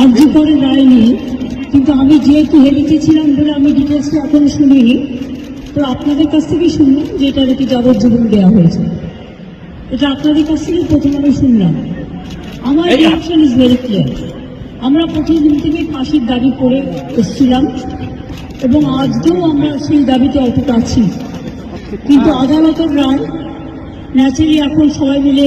আর্জি করে রায় নিয়ে কিন্তু আমি যেহেতু হেরিতে ছিলাম বলে আমি ডিটেলসটা এখনও শুনিনি তো আপনাদের কাছ থেকেই শুনলাম যে এটা নাকি যাবজ্জীবন দেওয়া হয়েছে। এটা আপনাদের কাছ থেকে প্রথম আমি শুনলাম। আমার রিয়াকশন ইজ ভেরি ক্লিয়ার আমরা প্রথম দিন থেকে ফাঁসির দাবি করে এসেছিলাম এবং আজকেও আমরা সেই দাবিতে অটুট আছি। কিন্তু আদালতের রায় ন্যাচারালি এখন সবাই মিলে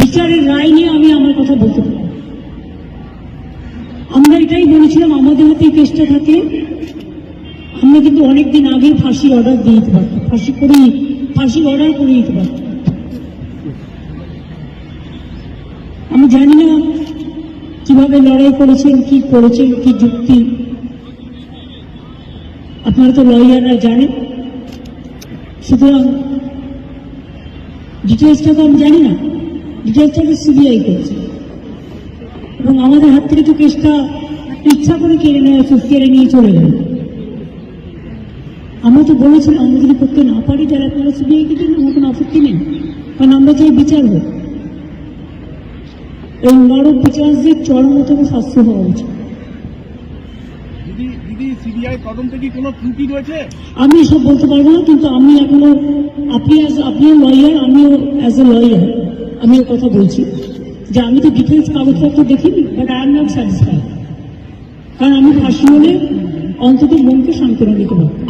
বিচারের রায় নিয়ে আমি আমার কথা বলতে পারি আমরা এটাই বলেছিলাম, আমাদের হাতে কেসটা থাকে। আমরা কিন্তু অনেকদিন আগে ফাঁসির অর্ডার দিয়ে দিতে পারতাম। ফাঁসি করে ফাঁসির অর্ডার করে দিতে পারতাম। আমি জানি না কীভাবে লড়াই করেছেন, কি করেছেন, কি যুক্তি। আপনারা তো লয়াররা জানেন। সুতরাং ডিটেলসটা তো আমি জানি না। ডিটেলসটা তো সিবিআই করছে। এবং আমাদের হাত থেকে তো কেসটা ইচ্ছা করে কেড়ে নেওয়া কেড়ে নিয়ে চলে গেল। আমরা তো বলেছিলাম আমরা যদি করতে না পারি তাহলে আপনারা সিবিআই কে দিন আমার কোনো আপত্তি নেই। কারণ আমরা চাই বিচার হোক এই নরক বিচারদের চরমতম শাস্তি হওয়া উচিত। আমি এসব বলতে পারব না কিন্তু আমি এখনও আপনি আপনিও লয়ার আমিও অ্যাজ এ লয়ার আমি কথা বলছি। যে আমি তো ডিটেলস কাগজপত্র দেখিনি but I am not satisfied কারণ আমি ফাঁসি হলে অন্তত মনকে সান্ত্বনা দিতে পারতাম।